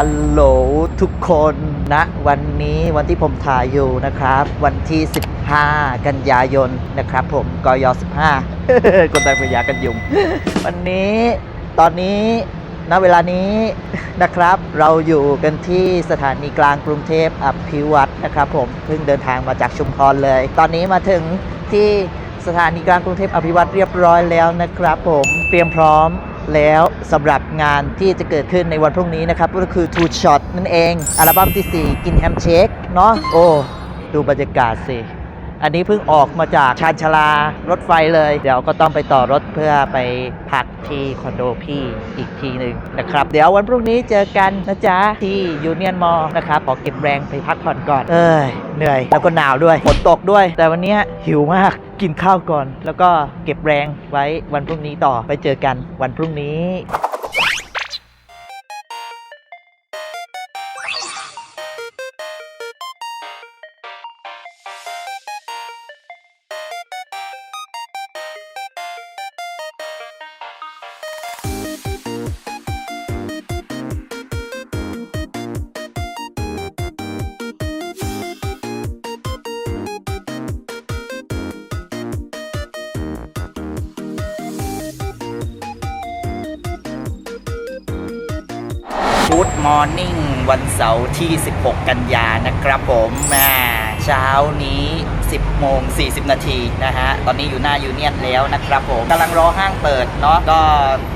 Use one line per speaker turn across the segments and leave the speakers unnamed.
ฮัลโหลทุกคนนะวันนี้วันที่ผมถ่ายอยู่นะครับ วันที่ 15 กันยายนนะครับผมกย15คนไทยพยากันยุง วันนี้ตอนนี้ณเวลานี้นะครับ เราอยู่กันที่สถานีกลางกรุงเทพอภิวัตนะครับผมเพิ่งเดินทางมาจากชุมพรเลย ตอนนี้มาถึงที่สถานีกลางกรุงเทพอภิวัตเรียบร้อยแล้วนะครับ ผมเตรียมพร้อม แล้วสำหรับงานที่จะเกิดขึ้นในวันพรุ่งนี้นะครับ ก็คือ Two Shot นั่นเอง อัลบั้มที่ 4 กินแฮมเชคเนาะโอ้ ดูบรรยากาศสิ อันนี้เพิ่งออกมาจากชานชาลารถไฟเลย เดี๋ยวก็ต้องไปต่อรถเพื่อไปพักที่คอนโดพี่อีกทีหนึ่งนะครับ เดี๋ยววันพรุ่งนี้เจอกันนะจ๊ะ ที่ยูเนียนมอลนะครับ ขอเก็บแรงไปพักผ่อนก่อน เอ้ย เหนื่อย แล้วก็หนาวด้วยฝนตกด้วย แต่วันนี้หิวมากกินข้าวก่อน แล้วก็เก็บแรงไว้วันพรุ่งนี้ต่อไปเจอกันวันพรุ่งนี้ ที่ 16 กันยานะครับผมมาเช้านี้ 10 โมง 40 นาทีนะฮะ ตอนนี้อยู่หน้ายูเนียนแล้วนะครับผมกำลังรอห้างเปิดเนาะก็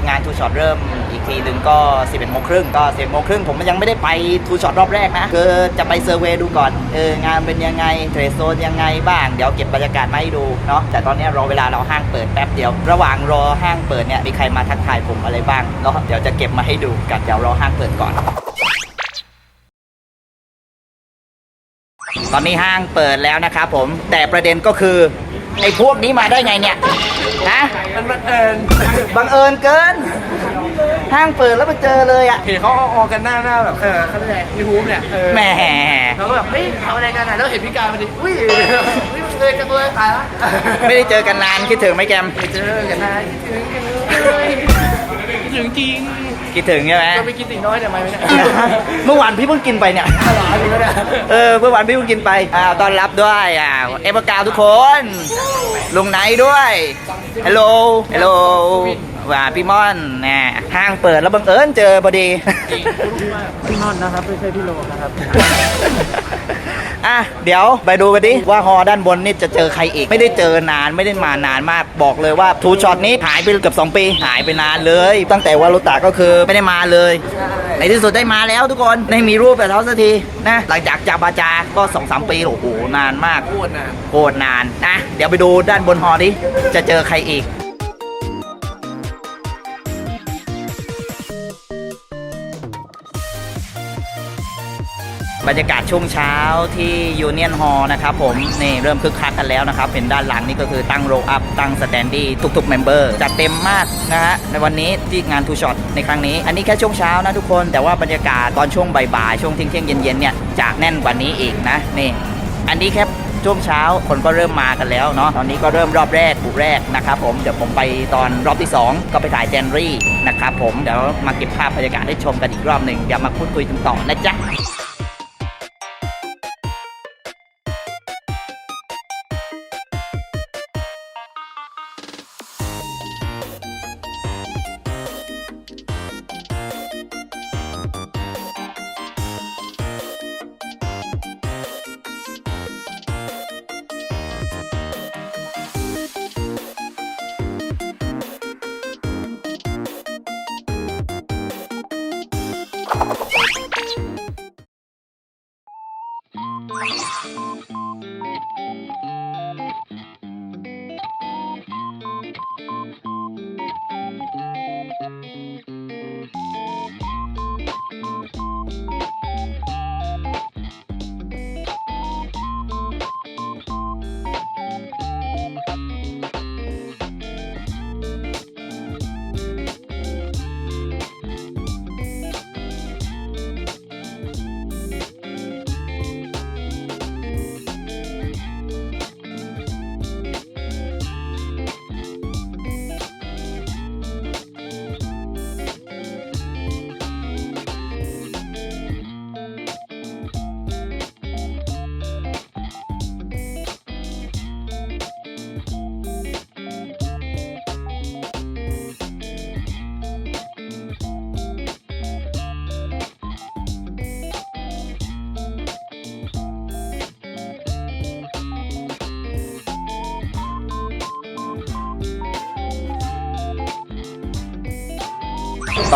งานทูช็อตเริ่มอีกทีหนึ่งก็ 11โมงครึ่งก็11โมงครึ่งผมยังไม่ได้ไปทูช็อตรอบแรกนะคือจะไปเซอร์เวย์ดูก่อนเอองานเป็นยังไงเทรดโซนยังไงบ้าง เดี๋ยวเก็บบรรยากาศมาให้ดูเนาะแต่ตอนนี้รอเวลาเราห้างเปิดแป๊บเดียว ระหว่างรอห้างเปิดเนี่ยมีใครมาทักทายผมอะไรบ้างเนาะเดี๋ยวจะเก็บมาให้ดูกันเดี๋ยวรอห้างเปิดก่อน ตอนนี้ห้างเปิดแล้วนะครับผม แต่ประเด็นก็คือไอ้พวกนี้มาได้ไงเนี่ยฮะ
มันบังเอิญ
บังเอิญเกิน ห้างเปิดแล้วมาเจอเลยอะ
เห็นเขาเอาออกกันหน้าหน้าแบบเออเขาเรียกอะไรยูทูบเนี่ยเออ
แหม
เราก็แบบเฮ้ยทำอะไรกันอะแล้วเห็นพี่การมาดิอุ้ยอุ้ยมันเลยกันตัวตายละ
ไม่ได้เจอกันนานคิดถึงไหมแกม
ไปเจอกันนะคิดถึงกันเลยคิดถึงจริง
คิดถึงใช่ไหม
ก็ไปกินตีน้อยแต่ไม่ไม่ได้
เมื่อวานพี่เพิ่งกินไปเนี่ย
หลานอยู่แล้วเนี่ย
เออเมื่อวานพี่เพิ่งกินไปอ่าต้อนรับด้วยอ่าเอเวอร์กาวทุกคนลุงไนท์ด้วยฮัลโหลฮัลโหลว่าพี่ม่อนน่ห้างเปิดแล้วบังเอิญเจอพอดี
พี่นอนนะครับไม่ใช่พี่โลนะครับ
อะเดี๋ยวไปดูกันดิว่าฮอด้านบนนี่จะเจอใครอีก ไม่ได้เจอนานไม่ได้มานานมากบอกเลยว่าทูช็อตนี้หายไปเกือบ2ปีหายไปนานเลย ตั้งแต่ว่ารุตาก็คือไม่ได้มาเลยในที่สุดได้มาแล้วทุกคนได้มีรูปแบบเขาสักทีนะหลังจากจาบาจาก็2อสปีโอ้โหนานมาก
โคตรนะ
โคตรนานนะเดี๋ยวไปดูด้านบนฮอดิจะเจอใครอีก บรรยากาศช่วงเช้าที่ยูเนียนฮอล์นะครับผมนี่เริ่มคึกคักกันแล้วนะครับเห็นด้านหลังนี่ก็คือตั้งโรอัพตั้งสแตนดี้ทุกๆเมมเบอร์จัดเต็มมากนะฮะในวันนี้ที่งานทูช็อตในครั้งนี้ อันนี้แค่ช่วงเช้านะทุกคนแต่ว่าบรรยากาศตอนช่วงบ่ายๆช่วงเที่ยงเย็นๆเนี่ยจะแน่นกว่านี้อีกนะนี่อันนี้แค่ช่วงเช้าคนก็เริ่มมากันแล้วเนาะตอนนี้ก็เริ่มรอบแรกบุกแรกนะครับผมเดี๋ยวผมไปตอนรอบที่ 2 ก็ไปถ่ายแจนรี่นะครับผมเดี๋ยวมาเก็บภาพบรรยากาศให้ชมกันอีกรอบหนึ่งเดี๋ยวมาพูดคุยกันต่อนะจ๊ะ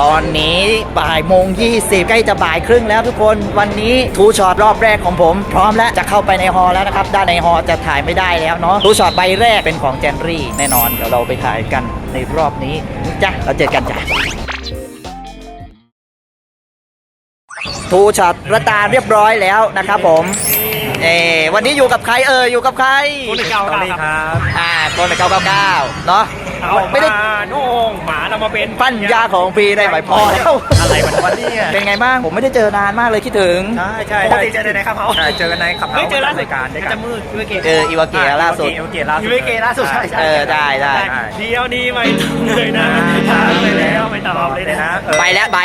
ตอนนี้บ่ายโมง20ใกล้จะบ่ายครึ่งแล้วทุกคนวันนี้ทูช็อตรอบแรกของผม พร้อมแล้วจะเข้าไปในฮอลล์แล้วนะครับ ด้านในฮอลล์จะถ่ายไม่ได้แล้วเนาะทูช็อตใบแรกเป็นของแจนรี่แน่นอนเดี๋ยวเราไปถ่ายกันในรอบนี้จ้ะเราเจอกันจ้ะทูช็อตระตาเรียบร้อยแล้วนะครับผมเออวันนี้อยู่กับใครเอออยู่กับใคร
คนเก่าครับ
อ่าคนเก้าเก้าเก้าเนาะ
เอา
ไม่ได้
มาโน่งหมาเรามาเป็น
ปั้นยาของฟรีได้ไหมพอแล้ว
อะไรมันวะเนี่ย
เป็นไงบ้าง ผมไม่ได้เจอนานมากเลยคิดถึง
ใช่ใช่
ปกติเจอในไหนครับเขา
ใช่เจอกันในขับ
เฮ้ยเจอล่าสุ
รา
ด
ยการด้วยกั
จะ
น
มืดยูเวเก
เจออีวาเกียล่าสุด
เอเกล่าสุด
ยูเวเกล่าสุดใช่ใช่
เออได้ได้
ใช่
เดียวนี้ไม่ต้องเลยนะถามไปแล้วไม่ตอบเลย
เลย
นะ
นะเออ
ไปแล้วไป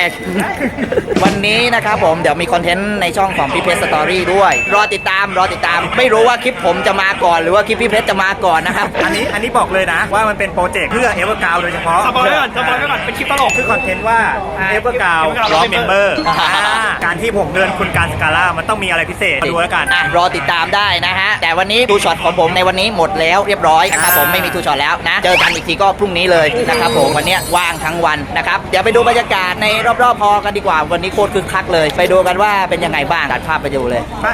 วันนี้นะครับผมเดี๋ยวมีคอนเทนต์ในช่องของพี่เพชรสตอรี่ด้วย รอติดตามรอติดตามไม่รู้ว่าคลิปผมจะมาก่อน หรือว่าคลิปพี่เพชรจะมาก่อนนะครับ
อันนี้อันนี้บอกเลยนะว่ามันเป็นโปรเจกต์เพื่อเอเวอร์กาวโดยเฉพาะ
สปอยไว้ก่อนสปอยไว้ก่อนเป็นคลิปตลก
คือคอนเทนต์ว่า
อ่า
เอเวอร์กาว
Evergao
ร้อง
Raw
เมมเบอ
Member
ร์การที่ผมเดินคุณการสกาล่ามันต้องมีอะไรพิเศษมาดูแล้วกัน
อะรอติดตามได้นะฮะ แต่วันนี้ทูช็อตของผมในวันนี้หมดแล้วเรียบร้อยนะครับผมไม่มีทูช็อตแล้วนะ เจอกันอีกทีก็พรุ่งนี้เลยนะครับผมวันเนี้ยว่างทั้งวันนะครับเดี๋ยวไปดูบรรยากาศในรอบๆพอกันดีกว่าวันนี้โคตรคึกคักเลย ไปดูกันว่าเป็นยังไงบ้างตัดภาพไปดูเลย
ใช่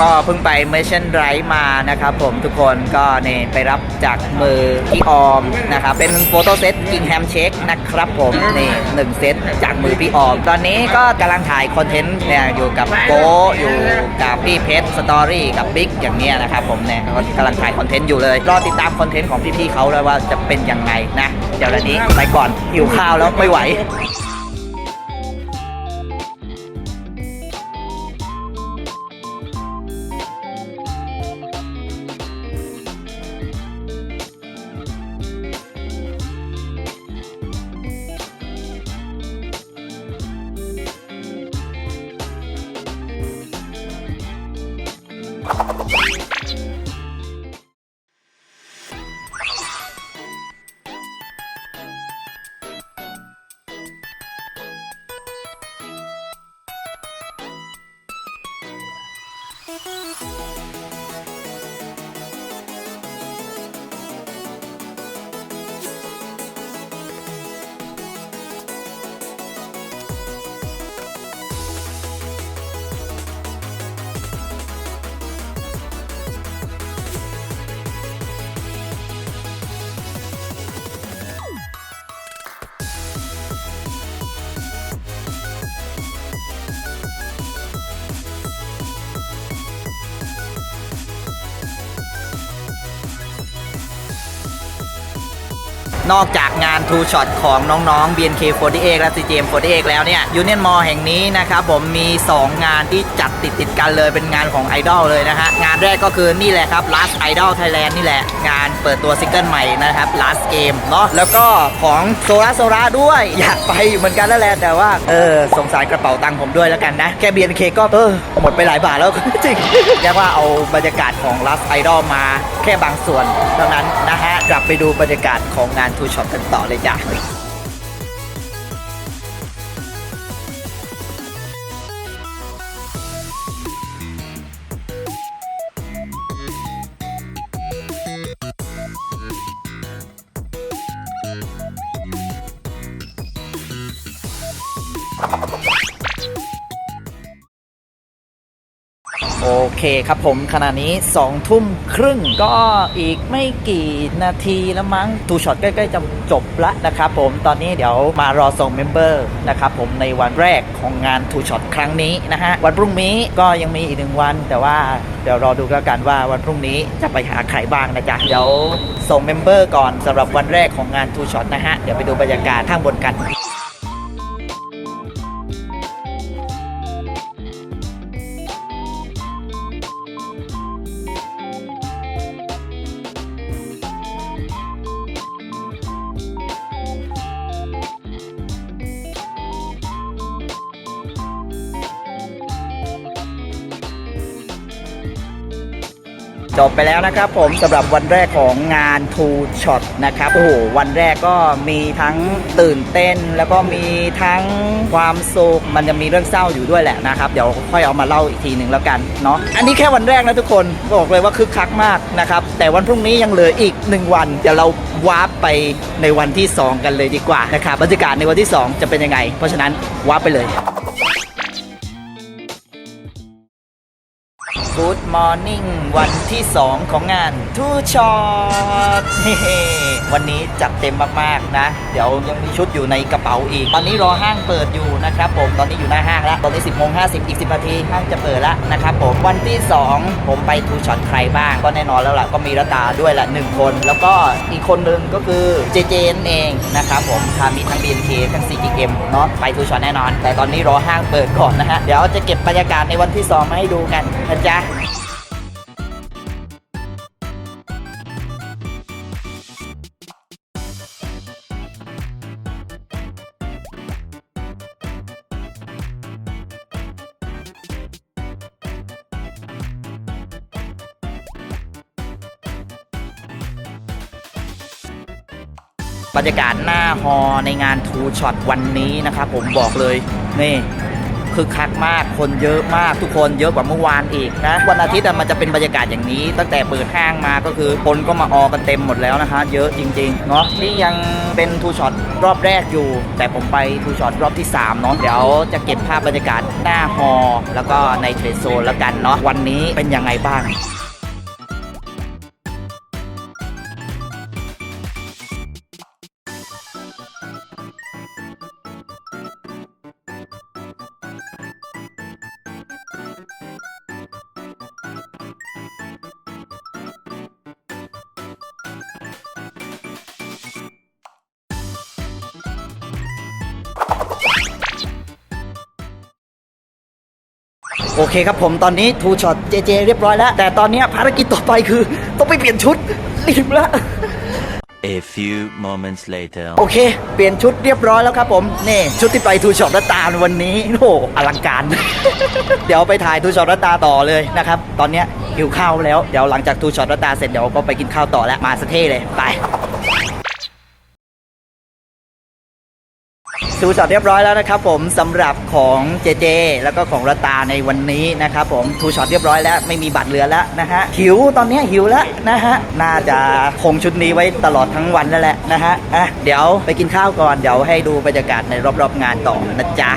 ก็เพิ่งไปเมชั่นไรมานะครับผมทุกคนก็เนี่ยไปรับจากมือพี่ออมนะครับ เป็นโฟโต้เซตกิงแฮมเช็คนะครับผมนี่หนึ่งเซตจากมือพี่ออม ตอนนี้ก็กำลังถ่ายคอนเทนต์เนี่ยอยู่กับโกอยู่กับพี่เพชรสตอรี่กับบิ๊กอย่างเนี้ยนะครับผมเนี่ยก็กำลังถ่ายคอนเทนต์อยู่เลย รอติดตามคอนเทนต์ของพี่ๆเขาเลยว่าจะเป็นยังไงนะ เดี๋ยววันนี้ไปก่อนหิวข้าวแล้วไม่ไหว นอกจากงาน True Shot ของน้องๆ BNK48 และ CGM48 แล้วเนี่ย Union Mall แห่งนี้นะครับผมมี 2 งานที่จัดติดติดกันเลยเป็นงานของ Idol เลยนะฮะงานแรกก็คือนี่แหละครับ Last Idol Thailand นี่แหละ งานเปิดตัวซิงเกิลใหม่นะครับ Last Game เนาะแล้วก็ของโซราโซราด้วยอยากไปอยู่เหมือนกันแล้วแหละแต่ว่าเออสงสารกระเป๋าตังค์ผมด้วยแล้วกันนะแค่ BNK ก็เออหมดไปหลายบาทแล้วจริงเรียกว่าเอาบรรยากาศของ Last Idol มาแค่บางส่วนเท่านั้นนะฮะ กลับไปดูบรรยากาศของงานทูช็อปกันต่อเลยจ้ะ เคครับผมขณะนี้2ทุ่มครึ่งก็อีกไม่กี่นาทีแล้วมั้งทูช็อตใกล้ๆจะจบละนะครับผมตอนนี้เดี๋ยวมารอส่งเมมเบอร์นะครับผมในวันแรกของงานทูช็อตครั้งนี้นะฮะวันพรุ่งนี้ก็ยังมีอีกหนึ่งวัน แต่ว่าเดี๋ยวรอดูแล้วกันว่าวันพรุ่งนี้จะไปหาใครบ้างนะจ๊ะเดี๋ยวส่งเมมเบอร์ก่อนสำหรับวันแรกของงานทูช็อตนะฮะเดี๋ยวไปดูบรรยากาศข้างบนกัน จบไปแล้วนะครับผมสำหรับวันแรกของงาน Two Shot นะครับโอ้โหวันแรกก็มีทั้งตื่นเต้น แล้วก็มีทั้งความสุขมันจะมีเรื่องเศร้าอยู่ด้วยแหละนะครับ เดี๋ยวค่อยเอามาเล่าอีกทีหนึ่งแล้วกันเนาะอันนี้แค่วันแรกนะทุกคนบอกเลยว่าคึกคักมากนะครับแต่วันพรุ่งนี้ยังเหลืออีก 1 วัน เดี๋ยวเราวาร์ปไปในวันที่ 2 กันเลยดีกว่านะครับบรรยากาศในวันที่ 2 จะเป็นยังไง เพราะฉะนั้นวาร์ปไปเลย Good Morning วันที่ 2 ของงาน Two Shot เฮ้ๆ วันนี้จัดเต็มมากๆนะ เดี๋ยวยังมีชุดอยู่ในกระเป๋าอีก ตอนนี้รอห้างเปิดอยู่นะครับผม ตอนนี้อยู่หน้าห้างแล้ว ตอนนี้ 10โมง50อีก 10 นาทีห้างจะเปิดแล้วนะครับผม วันที่ 2 ผมไป Two Shot ใครบ้าง ก็แน่นอนแล้วล่ะ ก็มีระตาด้วยละหนึ่งคน แล้วก็อีกคนหนึ่งก็คือเจเจนเองนะครับผมทามีทั้ง BNK ทั้ง CGM เนาะ ไป Two Shot แน่นอน แต่ตอนนี้รอห้างเปิดก่อนนะฮะ เดี๋ยวจะเก็บบรรยากาศในวันที่ 2 มาให้ดูกันนะจ๊ะ บรรยากาศหน้าฮอในงานทูช็อตวันนี้นะครับผมบอกเลยนี่คือคักมากคนเยอะมากทุกคนเยอะกว่าเมื่อวานอีกนะวันอาทิตย์มันจะเป็นบรรยากาศอย่างนี้ ตั้งแต่เปิดห้างมาก็คือคนก็มาออกันเต็มหมดแล้วนะคะ เยอะจริงๆเนาะนี่ยังเป็นทูช็อตรอบแรกอยู่ แต่ผมไปทูช็อตรอบที่3เนาะเดี๋ยวจะเก็บภาพบรรยากาศหน้าฮอแล้วก็ในเทรดโซนแล้วกันเนาะวันนี้เป็นยังไงบ้าง โอเคครับผมตอนนี้ทูช็อตเจเจเรียบร้อยแล้ว แต่ตอนเนี้ยภารกิจต่อไปคือ ต้องไปเปลี่ยนชุดรีบละ
A few moments later.
โอเค เปลี่ยนชุดเรียบร้อยแล้วครับผมนี่ชุดที่ไปทูช็อตรัตตาในวันนี้โอ้โหอลังการ เดี๋ยวไปถ่ายทูช็อตรัตตาต่อเลยนะครับ ตอนเนี้ยหิวข้าวแล้ว เดี๋ยวหลังจากทูช็อตรัตตาเสร็จเดี๋ยวก็ไปกินข้าวต่อแล้วมาสเท่เลยไป ดูช็อตเรียบร้อยแล้วนะครับผมสำหรับของเจเจ แล้วก็ของระตาในวันนี้นะครับผมทูช็อตเรียบร้อยแล้วไม่มีบัตรเหลือแล้วนะฮะหิวตอนนี้หิวแล้วนะฮะน่าจะคงชุดนี้ไว้ตลอดทั้งวันแล้วแหละนะฮะอะเดี๋ยวไปกินข้าวก่อนเดี๋ยวให้ดูบรรยากาศในรอบๆงานต่อนะจ๊ะ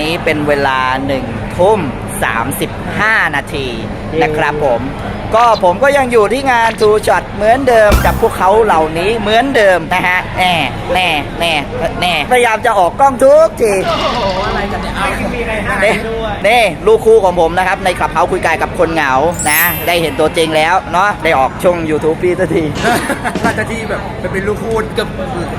นี้เป็นเวลา1ทุ่ม35 นาทีนะครับผม ก็ผมก็ยังอยู่ที่งานทูช็อตเหมือนเดิมกับพวกเขาเหล่านี้เหมือนเดิมนะฮะแน่แน่แน่แน่พยายามจะออกกล้องทุกที
โอ้โหอะไรกันเนี่ยเอา
มีใครห้าม
เอ๊ะ
ด้วย
ด้วย
นี่ลูกคู่ของผมนะครับ ในขับเฮาคุยกายกับคนเหงานะ ได้เห็นตัวจริงแล้วเนาะได้ออกช่อง YouTube พี่สักที
หลังจากที่แบบไปเป็นลูกคูณเกือบ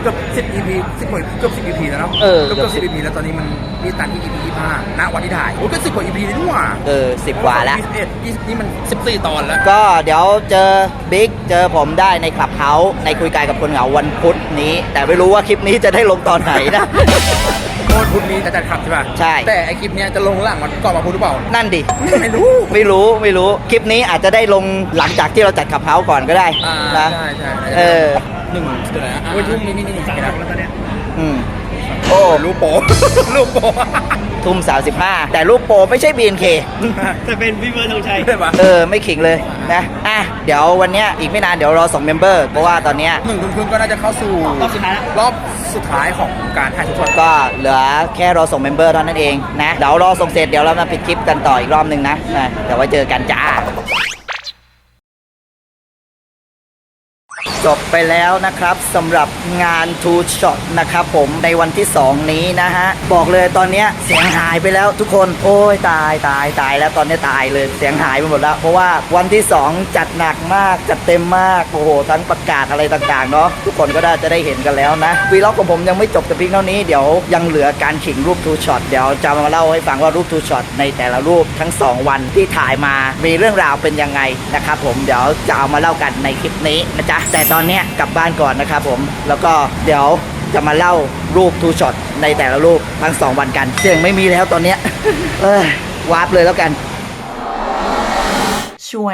เกือบสิบ EP สิบกว่าเกือบสิบ EP แล้วเนาะ
เออ
เกือบสิบ EP แล้วตอนนี้มันมีตันที่ EP ยี่ห้าณวันที่ถ่ายโอ้ก็สิบกว่า EP เลยนี่หว่า
เออสิบกว่าแล้ว
ยี่สิบเอ็ดยี่สิบนี่มันสิบสี่ตอนแล้ว
ก็เดี๋ยวเจอบิ๊กเจอผมได้ในคลับเฮาส์ในคุยกายกับคนเหงาวันพุธนี้ แต่ไม่รู้ว่าคลิปนี้จะได้ลงตอนไหนนะ
โคตรพุธนี้จะจัดขับใช่ป่ะ
ใช่
แต่ไอคลิปเนี้ยจะลงหลังวันก่อนมาพุธหรือเปล่า
นั่นดิ
ไม่รู้
ไม่รู้ไม่รู้คลิปนี้อาจจะได้ลงหลังจากที่เราจัดขับเฮาส์ก่อนก็ได้
อ่า
นะ
ใช่ใช่
เออ
หนึ่งเดือนนะวันทุ่มนี่นี่นี่นี่แล้วตอนเนี้ย
อืม
โอ้ รูปโป รูปโป
ทุ่ม35 แต่รูปโปรไม่ใช่ BNK
แต่เป็นพี่เบิร์ดธงชัย
ได้ปะ
เออ ไม่ขิงเลยนะ อะ เดี๋ยววันเนี้ยอีกไม่นานเดี๋ยวรอส่งเมมเบอร์เพราะว่าตอนเนี้ย
หนึ่งทุ่มครึ่งก็น่าจะเข้าสู่
รอบสุดท้ายแล้ว
รอบสุดท้ายของการถ่ายทุกคน
ก็เหลือแค่รอส่งเมมเบอร์เท่านั้นเองนะ เดี๋ยวรอส่งเสร็จเดี๋ยวเรามาปิดคลิปกันต่ออีกรอบหนึ่งนะนะเดี๋ยวไว้เจอกันจ้า จบไปแล้วนะครับสำหรับงาน Two Shot นะครับผมในวันที่ 2 นี้นะฮะ บอกเลยตอนนี้เสียงหายไปแล้วทุกคนโอ้ยตายตายตายแล้วตอนนี้ตายเลยเสียงหายไปหมดแล้ว เพราะว่าวันที่ 2 จัดหนักมากจัดเต็มมากโอ้โหทั้งประกาศอะไรต่างๆเนาะทุกคนก็ได้จะได้เห็นกันแล้วนะวีล็อกของผมยังไม่จบแต่เพียงเท่านี้เดี๋ยวยังเหลือการขิงรูป Two Shot เดี๋ยวจะมาเล่าให้ฟังว่ารูป Two Shot ในแต่ละรูปทั้ง 2 วันที่ถ่ายมามีเรื่องราวเป็นยังไงนะครับผมเดี๋ยวจะเอามาเล่ากันในคลิปนี้นะจ๊ะแต่ตอนนี้กลับบ้านก่อนนะครับผม แล้วก็เดี๋ยวจะมาเล่ารูป Two Shot ในแต่ละรูปทั้ง2วันกัน เสียงไม่มีแล้วตอนเนี้ยเอ้ยวาร์ปเลยแล้วกันชว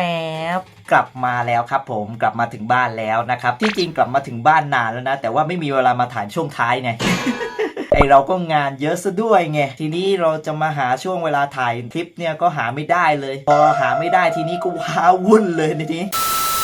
บกลับมาแล้วครับผมกลับมาถึงบ้านแล้วนะครับ ที่จริงกลับมาถึงบ้านนานแล้วนะ แต่ว่าไม่มีเวลามาถ่ายช่วงท้ายไงไอเราก็งานเยอะซะด้วยไง ทีนี้เราจะมาหาช่วงเวลาถ่ายคลิปเนี่ยก็หาไม่ได้เลย พอหาไม่ได้ทีนี้ก็ว้าวุ่นเลยในทีนี้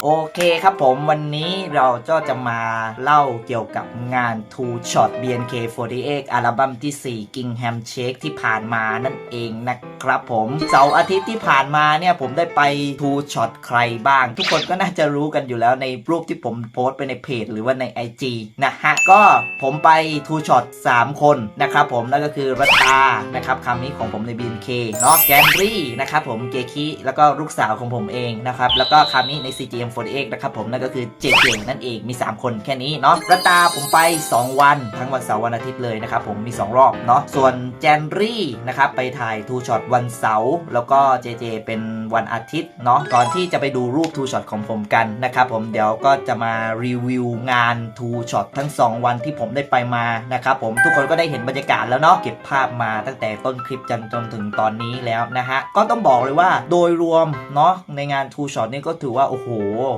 โอเคครับผมวันนี้เราก็จะมาเล่าเกี่ยวกับงาน Two Shot BNK48 อัลบั้มที่4 Gingham Shake ที่ผ่านมานั่นเองนะครับผมเสาร์อาทิตย์ที่ผ่านมาเนี่ยผมได้ไป Two Shot ใครบ้าง ทุกคนก็น่าจะรู้กันอยู่แล้วในรูปที่ผมโพสต์ไปในเพจหรือว่าใน IG นะฮะ ก็ผมไป Two Shot 3 คนนะครับผมนั่นก็คือรัตานะครับคำนี้ของผมใน BNK เนาะแกนรี่นะครับผมเกคิแล้วก็ลูกสาวของผมเองนะครับแล้วก็คามิใน C G M 48นะครับผมนั่นก็คือเจเจนั่นเองมี 3 คนแค่นี้เนาะรัตตาผมไป 2 วันทั้งวันเสาร์วันอาทิตย์เลยนะครับผมมี 2 รอบเนาะส่วนแจนรี่นะครับไปถ่ายทูช็อตวันเสาร์แล้วก็เจเจเป็นวันอาทิตย์เนาะก่อนที่จะไปดูรูปทูช็อตของผมกันนะครับผมเดี๋ยวก็จะมารีวิวงานทูช็อตทั้ง 2 วันที่ผมได้ไปมานะครับผมทุกคนก็ได้เห็นบรรยากาศแล้วเนาะเก็บภาพมาตั้งแต่ต้นคลิปจนจนถึงตอนนี้แล้วนะฮะก็ต้องบอกเลยว่าโดยรวมเนาะในงานทูช็อตนี่ก็ถือว่าโอ้โห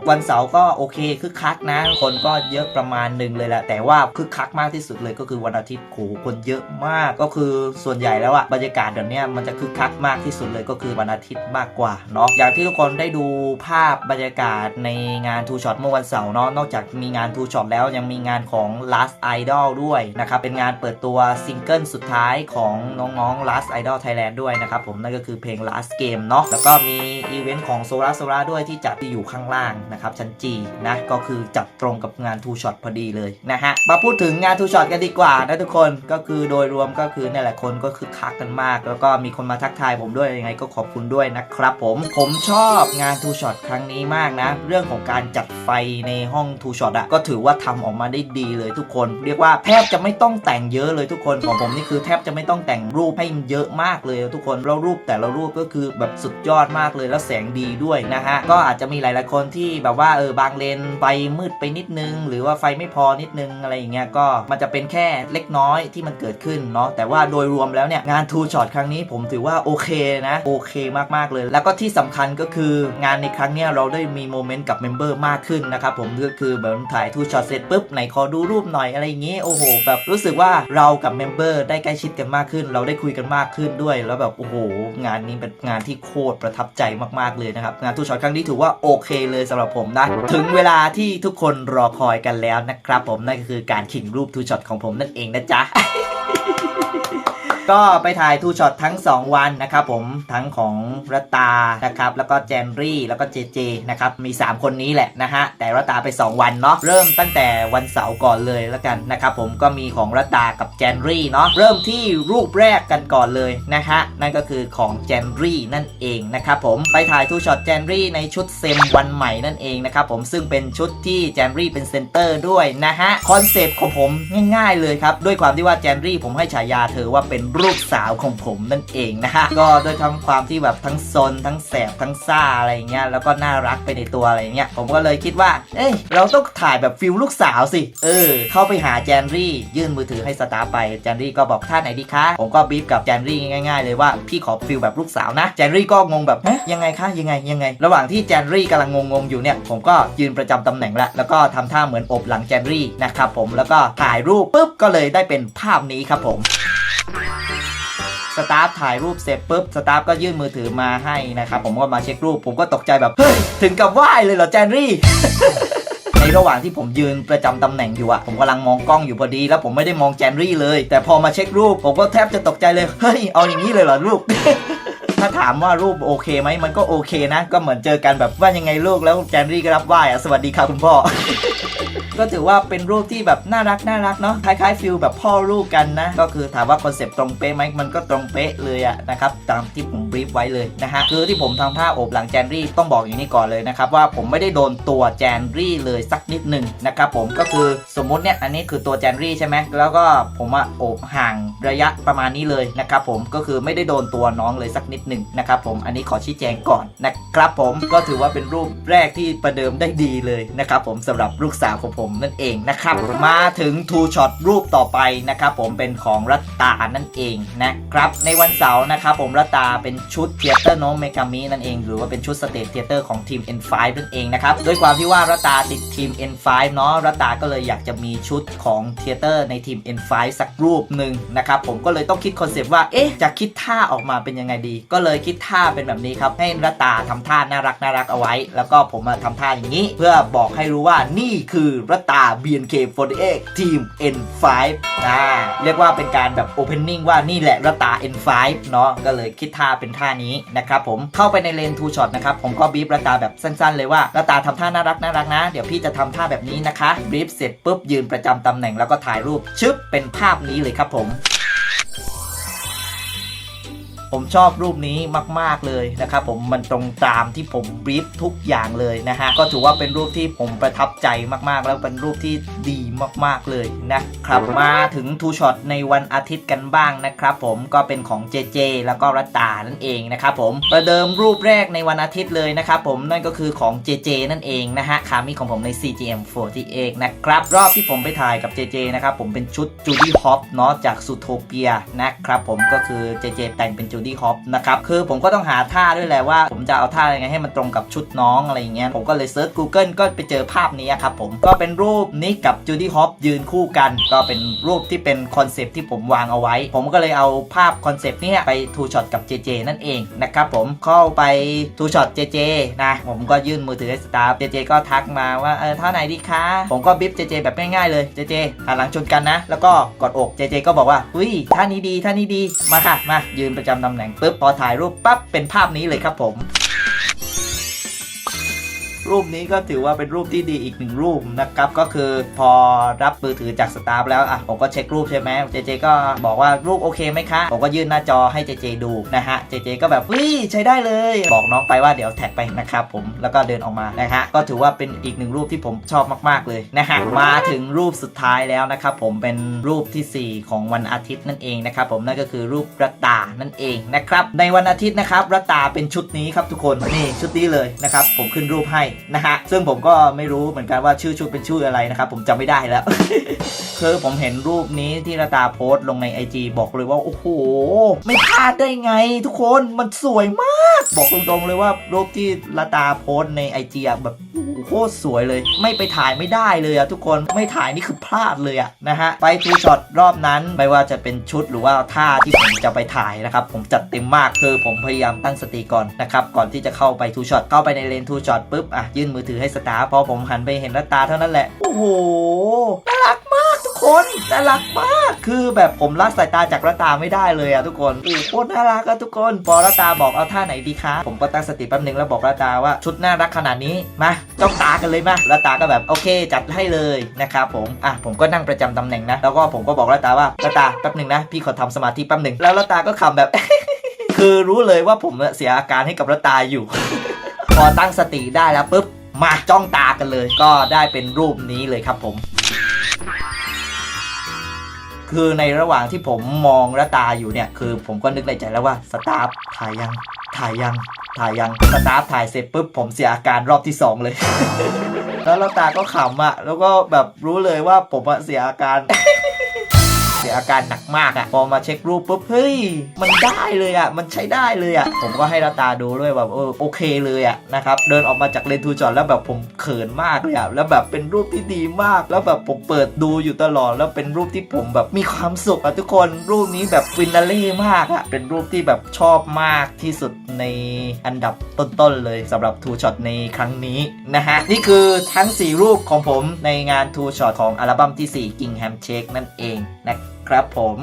วันเสาร์ก็โอเคคึกคักนะ คนก็เยอะประมาณหนึ่งเลยแหละแต่ว่าคึกคักมากที่สุดเลยก็คือวันอาทิตย์โหคนเยอะมากก็คือส่วนใหญ่แล้วอะบรรยากาศเดี๋ยวนี้มันจะคึกคักมากที่สุดเลยก็คือวันอาทิตย์มากกว่าเนาะอย่างที่ทุกคนได้ดูภาพบรรยากาศในงานทูช็อตเมื่อวันเสาร์เนาะนอกจากมีงานทูช็อตแล้วยังมีงานของ Last Idol ด้วยนะครับเป็นงานเปิดตัวซิงเกิลสุดท้ายของน้องๆ Last Idol Thailand ด้วยนะครับผมนั่นก็คือเพลง Last Game เนาะแล้วก็มีอีเวนต์ของโซล่าโซล่าด้วยที่จัดที่อยู่ข้างล่างนะครับชั้นจีนะก็คือจัดตรงกับงานทูช็อตพอดีเลยนะฮะมาพูดถึงงานทูช็อตกันดีกว่านะทุกคนก็คือโดยรวมก็คือเนี่ยแหละคนก็คือคักกันมาก แล้วก็มีคนมาทักทายผมด้วยยังไงก็ขอบคุณด้วยนะครับผมผมชอบงานทูช็อตครั้งนี้มากนะ เรื่องของการจัดไฟในห้องทูช็อตอะก็ถือว่าทำออกมาได้ดีเลยทุกคน เรียกว่าแทบจะไม่ต้องแต่งเยอะเลยทุกคนของผมนี่คือแทบจะไม่ต้องแต่งรูปให้มันเยอะมากเลยทุกคนแล้วรูปแต่ละรูปก็คือแบบสุดยอดมากเลยแล้วแสงดีด้วยนะฮะก็อาจจะมีหลายๆคนที่แบบว่าเออบางเลนไฟมืดไปนิดนึง หรือว่าไฟไม่พอนิดนึงอะไรอย่างเงี้ยก็มันจะเป็นแค่เล็กน้อยที่มันเกิดขึ้นเนาะแต่ว่าโดยรวมแล้วเนี่ยงานทูช็อตครั้งนี้ผมถือว่าโอเคนะโอเคมากๆเลย แล้วก็ที่สำคัญก็คืองานในครั้งเนี้ยเราได้มีโมเมนต์กับเมมเบอร์มากขึ้นนะครับผมก็คือแบบถ่ายทูช็อตเสร็จปุ๊บไหนขอดูรูปหน่อยอะไรอย่างงี้โอ้โหแบบรู้สึกว่าเรากับเมมเบอร์ได้ใกล้ชิดกันมากขึ้น เราได้คุยกันมากขึ้นด้วย แล้วแบบโอ้โหงานนี้เป็นงานที่โคตรประทับใจมากๆเลยนะครับงานทูช็อตครั้งนี้ถือว่าโอเคเลยสำหรับผมนะ ถึงเวลาที่ทุกคนรอคอยกันแล้วนะครับผมนั่นก็คือการขิงรูปทูช็อตของผมนั่นเองนะจ๊ะ ก็ไปถ่ายทูช็อตทั้ง 2 วันนะครับผมทั้งของรัตานะครับแล้วก็แจนรี่แล้วก็เจเจนะครับมี 3 คนนี้แหละนะฮะแต่รัตาไป 2 วันเนาะเริ่มตั้งแต่วันเสาร์ก่อนเลยแล้วกันนะครับผมก็มีของรัตตากับแจนรี่เนาะเริ่มที่รูปแรกกันก่อนเลยนะฮะนั่นก็คือของแจนรี่นั่นเองนะครับผมไปถ่ายทูช็อตแจนรี่ในชุดเซมวันใหม่นั่นเองนะครับผมซึ่งเป็นชุดที่แจนรี่เป็นเซนเตอร์ด้วยนะฮะคอนเซปต์ของผมง่ายๆเลยครับด้วยความที่ว่าแจนรี่ผมให้ฉายาเธอว่าเป็นลูกสาวของผมนั่นเองนะฮะก็ด้วยทั้งความที่แบบทั้งซนทั้งแสบทั้งซ่าอะไรเงี้ยแล้วก็น่ารักไปในตัวอะไรเงี้ยผมก็เลยคิดว่า เอ้ยเราต้องถ่ายแบบฟิลลูกสาวสิ เออ เข้าไปหาแจนรี่ ยื่นมือถือให้สตาร์ไปแจนรี่ก็บอกท่าไหนดีคะผมก็บีบกับแจนรี่ง่ายๆเลยว่าพี่ขอฟิลแบบลูกสาวนะแจนรี่ก็งงแบบเฮ้ยยังไงคะยังไงยังไง ระหว่างที่แจนรี่กำลังงงๆอยู่เนี่ยผมก็ยืนประจำตำแหน่งละแล้วก็ทำท่าเหมือนอบหลังแจนรี่นะครับผมแล้วก็ถ่ายรูปปุ๊บก็เลยได้เป็นภาพนี้ครับผม สตาฟถ่ายรูปเสร็จปุ๊บสตาฟก็ยื่นมือถือมาให้นะครับผมก็มาเช็ครูป ผมก็ตกใจแบบ เฮ้ย ถึงกับไหวเลยเหรอแจนรี่ ในระหว่างที่ผมยืนประจำตำแหน่งอยู่อะผมกำลังมองกล้องอยู่พอดี แล้วผมไม่ได้มองแจนรี่เลย แต่พอมาเช็ครูป ผมก็แทบจะตกใจเลย เฮ้ย เอาอย่างนี้เลยเหรอลูก ถ้าถามว่ารูปโอเคไหมมันก็โอเคนะ ก็เหมือนเจอกันแบบว่ายังไงลูกแล้วแจนรี่ก็รับไหว้อะสวัสดีครับคุณพ่อ ก็ถือว่าเป็นรูปที่แบบน่ารักน่ารักเนาะคล้ายๆฟิลแบบพ่อลูกกันนะ ก็คือถามว่าคอนเซปต์ตรงเป๊ะไหมมันก็ตรงเป๊ะเลยอะนะครับตามที่ผมบรีฟไว้เลยนะฮะคือที่ผมทำท่าโอบหลังแจนรี่ต้องบอกอย่างนี้ก่อนเลยนะครับว่าผมไม่ได้โดนตัวแจนรี่เลยสักนิดหนึ่งนะครับผมก็คือสมมุติเนี่ยอันนี้คือตัวแจนรี่ใช่ไหมแล้วก็ผมอะโอบห่างระยะประมาณนี้เลยนะครับผมก็คือไม่ได้โดนตัวน้องเลยสักนิดหนึ่งนะครับผมอันนี้ขอชี้แจงก่อนนะครับผมก็ถือว่าเป็นรูปแรกที่ประเดิมได้ดีเลยนะครับผมสำหรับลูกสาวของผมนั่นเองนะครับมาถึงทูช็อตรูปต่อไปนะครับผมเป็นของรัตตานั่นเองนะครับในวันเสาร์นะครับผมรัตตาเป็นชุดเทเตอร์โนเมกามินั่นเองหรือว่าเป็นชุดสเตจเทเตอร์ของทีม N5 นั่นเองนะครับด้วยความที่ว่ารัตตาติดทีม N5 เนาะรัตตาก็เลยอยากจะมีชุดของเทเตอร์ในทีม N5 สักรูปหนึ่งนะครับผมก็เลยต้องคิดคอนเซปต์ว่าเอ๊ะจะคิดท่าออกมาเป็นยังไงดีก็เลยคิดท่าเป็นแบบนี้ครับ ให้รัตตาทำท่าน่ารักน่ารักเอาไว้ แล้วก็ผมมาทำท่าอย่างนี้ เพื่อบอกให้รู้ว่านี่คือรัตตา BNK48 ทีม N5 อ่าเรียกว่าเป็นการแบบ opening ว่านี่แหละรัตตา N5 เนาะก็เลยคิดท่าเป็นท่านี้นะครับผมเข้าไปในเลนทูช็อตนะครับผมก็บีบรัตตาแบบสั้นๆ เลยว่ารัตตาทำท่าน่ารักน่ารักนะ เดี๋ยวพี่จะทำท่าแบบนี้นะคะบีบเสร็จปุ๊บยืนประจำตำแหน่งแล้วก็ถ่ายรูปชึบเป็นภาพนี้เลยครับผม ผมชอบรูปนี้มาก ๆ เลยนะครับผมมันตรงตามที่ผมบรีฟทุกอย่างเลยนะฮะก็ถือว่าเป็นรูปที่ผมประทับใจมากๆ แล้วเป็นรูปที่ดีมาก ๆ เลยนะครับมาถึงทูช็อตในวันอาทิตย์กันบ้างนะครับผมก็เป็นของเจเจแล้วก็รัตตานั่นเองนะครับผมประเดิมรูปแรกในวันอาทิตย์เลยนะครับผมนั่นก็คือของเจเจนั่นเองนะฮะคามิของผมใน CGM48 นะครับรอบที่ผมไปถ่ายกับเจเจนะครับผมเป็นชุดจูดี้ฮอปเนาะจากซูโทเปียนะครับผมก็คือเจเจแต่งเป็นจูดี้ฮอปนะครับคือผมก็ต้องหาท่าด้วยแหละว่า ผมจะเอาท่ายังไงให้มันตรงกับชุดน้องอะไรอย่างเงี้ยผมก็เลยเซิร์ช Google ก็ไปเจอภาพนี้ครับผมก็เป็นรูปนิกกับจูดี้ฮอปยืนคู่กัน ก็เป็นรูปที่เป็นคอนเซปที่ผมวางเอาไว้ ผมก็เลยเอาภาพคอนเซปนี้ไปทูช็อตกับเจเจนั่นเองนะครับผมเข้าไปทูช็อตเจเจนะผมก็ยื่นมือถือให้สตาฟเจเจก็ทักมาว่าเออเท่าไหนดีคะผมก็บิ๊บเจเจแบบง่ายๆเลยเจเจหันหลังชนกันนะ แล้วก็กอดอกเจเจก็บอกว่าอุ้ยท่านี้ดีท่านี้ดีมาค่ะมายืนประจำตำแหน่งปุ๊บพอถ่ายรูปปั๊บเป็นภาพนี้เลยครับผม รูปนี้ก็ถือว่าเป็นรูปที่ดีอีกหนึ่งรูปนะครับ ก็คือพอรับมือถือจากสตาฟแล้วอะผมก็เช็ครูปใช่ไหมเจเจก็บอกว่ารูปโอเคไหมคะ ผมก็ยื่นหน้าจอให้เจเจดูนะฮะ เจเจก็แบบวิใช้ได้เลย บอกน้องไปว่าเดี๋ยวแท็กไปนะครับผม แล้วก็เดินออกมานะฮะ ก็ถือว่าเป็นอีกหนึ่งรูปที่ผมชอบมาก ๆ เลยนะฮะ มาถึงรูปสุดท้ายแล้วนะครับผม เป็นรูปทีสี่4 ของวันอาทิตย์นั่นเองนะครับผม นั่นก็คือรูปรัตานั่นเองนะครับ ในวันอาทิตย์นะครับรัตตาเป็นชุดนี้ครับทุกคน นี่ชุดนี้เลยนะครับ ผมขึ้นรูปให้นะฮะ ซึ่งผมก็ไม่รู้เหมือนกันว่าชื่อชุดเป็นชื่ออะไรนะครับ ผมจำไม่ได้แล้ว คือผมเห็นรูปนี้ที่รัตาโพสต์ลงใน IG บอกเลยว่า โอ้โห ไม่พลาดได้ไงทุกคนมันสวยมาก บอกตรงๆเลยว่ารูปที่รัตาโพสต์ใน IG อะแบบโอ้โหโคตรสวยเลย ไม่ไปถ่ายไม่ได้เลยอะทุกคนไม่ถ่ายนี่คือพลาดเลยอะนะฮะ ไปทูช็อตรอบนั้นไม่ว่าจะเป็นชุดหรือว่าท่าที่ผมจะไปถ่ายนะครับ ผมจัดเต็มมากคือผมพยายามตั้งสติก่อนนะครับ ก่อนที่จะเข้าไปทูช็อตเข้าไปในเลนทูช็อตปุ๊บอะยื่นมือถือให้สตาร์พอผมหันไปเห็นรัตตาเท่านั้นแหละ โอ้โหน่ารักมากทุกคนน่ารักมากคือแบบผมละสายตาจากละตาไม่ได้เลยอะทุกคนโอ้โหโคตรน่ารักอะทุกคน พอละตาบอกเอาท่าไหนดีคะผมก็ตั้งสติแป๊บนึงแล้วบอกละตาว่าชุดน่ารักขนาดนี้มาจ้องตากันเลยมาละตาก็แบบโอเค จัดให้เลยนะครับผมอะผมก็นั่งประจำตำแหน่งนะแล้วก็ผมก็บอกละตาว่าละตาแป๊บนึงนะ พี่ขอทำสมาธิแป๊บนึงแล้วละตาก็ขำแบบ คือรู้เลยว่าผมเสียอาการให้กับละตาอยู่ พอตั้งสติได้แล้วปุ๊บมาจ้องตากันเลย ก็ได้เป็นรูปนี้เลยครับผม คือในระหว่างที่ผมมองและตาอยู่เนี่ย คือผมก็นึกในใจแล้วว่าสตาฟถ่ายยังถ่ายยังถ่ายยังสตาฟถ่ายเสร็จปุ๊บผมเสียอาการรอบที่สองเลย แล้วละตาก็ขำอะแล้วก็แบบรู้เลยว่าผมอะเสียอาการ อาการหนักมากอะพอมาเช็ครูปปุ๊บเฮ้ยมันได้เลยอะมันใช้ได้เลยอะผมก็ให้ละตาดูด้วยแบบเออโอเคเลยอะนะครับเดินออกมาจากเลนทูจอดแล้วแบบผมเขินมากเลยอะแล้วแบบเป็นรูปที่ดีมาก แล้วแบบผมเปิดดูอยู่ตลอด แล้วเป็นรูปที่ผมแบบมีความสุขอะทุกคนรูปนี้แบบฟินาเล่มากอะเป็นรูปที่แบบชอบมากที่สุดในอันดับต้นๆเลยสำหรับทูช็อตในครั้งนี้นะฮะนี่คือทั้ง 4 รูปของผมในงานทูช็อตของอัลบั้มที่4 Gingham Shake นั่นเองนะ ครับผม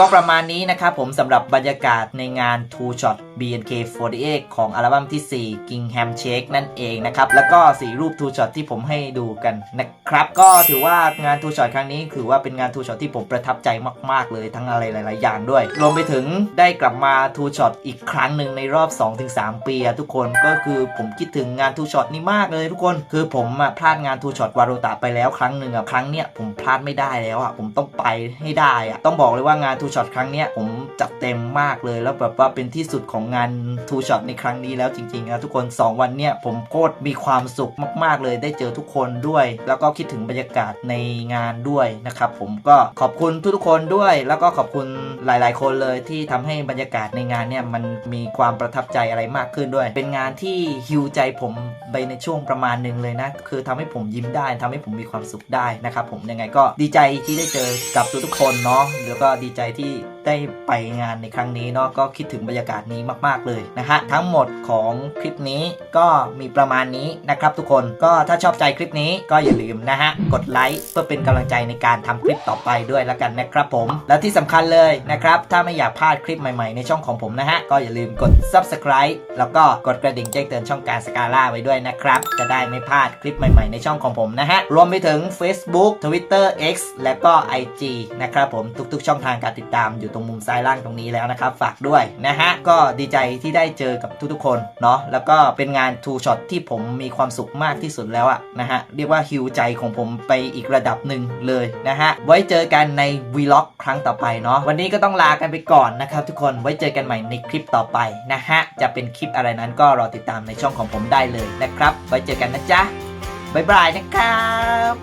ก็ประมาณนี้นะครับผมสำหรับบรรยากาศในงาน Two Shot BNK48 ของอัลบั้มที่4 Gingham Shake นั่นเองนะครับ แล้วก็ 4 รูป Two Shot ที่ผมให้ดูกันนะครับ ก็ถือว่างาน Two Shot ครั้งนี้ถือว่าเป็นงาน Two Shot ที่ผมประทับใจมาก ๆ เลยทั้งอะไรหลาย ๆ อย่างด้วย รวมไปถึงได้กลับมา Two Shot อีกครั้งหนึ่งในรอบ 2-3 ปีทุกคนก็คือผมคิดถึงงาน Two Shot นี้มากเลยทุกคน คือผมพลาดงาน Two Shot วารุตะไปแล้วครั้งหนึ่งอะครั้งเนี้ยผมพลาดไม่ได้แล้วอะผมต้องไปให้ได้อะต้องบอกเลยว่างาน Two Shot ครั้งเนี้ยผมจัดเต็มมากเลย แล้วแบบว่าเป็นที่สุดของงาน Two Shot ในครั้งนี้แล้วจริงๆนะทุกคน 2 วันเนี้ยผมโคตรมีความสุขมากๆเลย ได้เจอทุกคนด้วย แล้วก็คิดถึงบรรยากาศในงานด้วยนะครับผมก็ขอบคุณทุกๆคนด้วย แล้วก็ขอบคุณหลาย ๆ คนเลยที่ทำให้บรรยากาศในงานเนี่ยมันมีความประทับใจอะไรมากขึ้นด้วย เป็นงานที่ฮิวใจผมไปในช่วงประมาณหนึ่งเลยนะ คือทำให้ผมยิ้มได้ทำให้ผมมีความสุขได้นะครับผมยังไงก็ดีใจที่ได้เจอกับทุกๆคนเนาะแล้วก็ดีใจที่ได้ไปงานในครั้งนี้เนาะก็คิดถึงบรรยากาศนี้มากๆเลยนะฮะทั้งหมดของคลิปนี้ก็มีประมาณนี้นะครับทุกคนก็ถ้าชอบใจคลิปนี้ก็อย่าลืมนะฮะกดไลค์เพื่อเป็นกำลังใจในการทำคลิปต่อไปด้วยแล้วกันนะครับผมและที่สำคัญเลยนะครับถ้าไม่อยากพลาดคลิปใหม่ๆในช่องของผมนะฮะก็อย่าลืมกด subscribe แล้วก็กดกระดิ่งแจ้งเตือนช่องการสกาล่าไว้ด้วยนะครับจะได้ไม่พลาดคลิปใหม่ๆในช่องของผมนะฮะรวมไปถึง Facebook Twitter X และก็ IG นะครับผมทุกๆ ช่องทางการติดตามอยูู่่ตรงมุมซ้ายล่างตรงนี้แล้วนะครับ ฝากด้วยนะฮะ ก็ดีใจที่ได้เจอกับทุกๆคนเนาะแล้วก็เป็นงานทูช็อตที่ผมมีความสุขมากที่สุดแล้วอะนะฮะ เรียกว่าฮิวใจของผมไปอีกระดับหนึ่งเลยนะฮะ ไว้เจอกันในวีล็อกครั้งต่อไปเนาะวันนี้ก็ต้องลากันไปก่อนนะครับทุกคนไว้เจอกันใหม่ในคลิปต่อไปนะฮะจะเป็นคลิปอะไรนั้นก็รอติดตามในช่องของผมได้เลยนะครับ ไว้เจอกันนะจ๊ะบ๊ายบายนะครับ